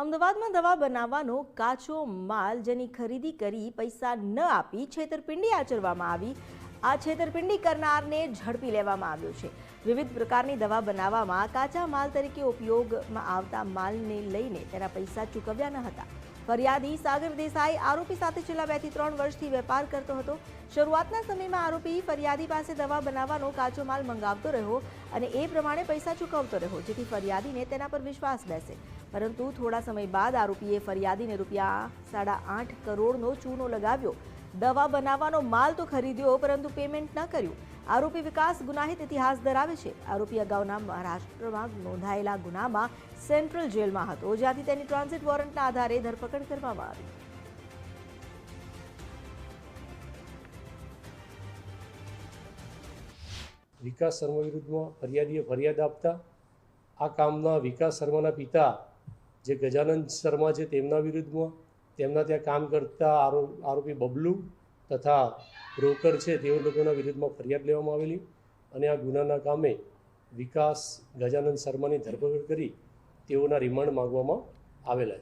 અમદાવાદમાં દવા બનાવવાનો કાચો માલ જેની ખરીદી કરી પૈસા ન આપી છેતરપિંડી આચરવામાં આવી. આ છેતરપિંડી કરનારને ઝડપી લેવામાં આવ્યો છે. વિવિધ પ્રકારની દવા બનાવવામાં કાચા માલ તરીકે ઉપયોગમાં આવતા માલને લઈને તેના પૈસા ચૂકવ્યા ન હતા. ફરિયાદી સાગર દેસાઈ આરોપી સાથે છેલ્લા બેથી ત્રણ વર્ષથી વેપાર કરતો હતો. શરૂઆતના સમયમાં આરોપી ફરિયાદી પાસે દવા બનાવવાનો કાચો માલ મંગાવતો રહ્યો અને એ પ્રમાણે પૈસા ચૂકવતો રહ્યો, જેથી ફરિયાદીને તેના પર વિશ્વાસ બેસે. પરંતુ થોડા સમય બાદ આરોપીએ ફરિયાદીને રૂપિયા સાડા આઠ કરોડનો ચૂનો લગાવ્યો. દવા બનાવવાનો માલ તો ખરીદ્યો, પરંતુ પેમેન્ટ ન કર્યું. આરોપી વિકાસ ગુનાહિત ઇતિહાસ ધરાવે છે. આરોપી અગાઉના મહારાષ્ટ્રમાં નોંધાયેલા ગુનામાં સેન્ટ્રલ જેલમાં હતો, જ્યાંથી તેની ટ્રાન્ઝિટ વોરંટના આધારે ધરપકડ કરવામાં આવી. વિકાસ શર્મા વિરુદ્ધમાં ફરિયાદીએ ફરિયાદ આપતા, આ કામના વિકાસ શર્માના પિતા જે ગજાનંદ શર્મા છે તેમના વિરુદ્ધમાં, તેમના ત્યાં કામ કરતા આરો, આરોપી બબલુ તથા બ્રોકર છે, તેઓ લોકોના વિરુદ્ધમાં ફરિયાદ લેવામાં આવેલી અને આ ગુનાના કામે વિકાસ ગજાનંદ શર્માની ધરપકડ કરી તેઓના રિમાન્ડ માંગવામાં આવેલા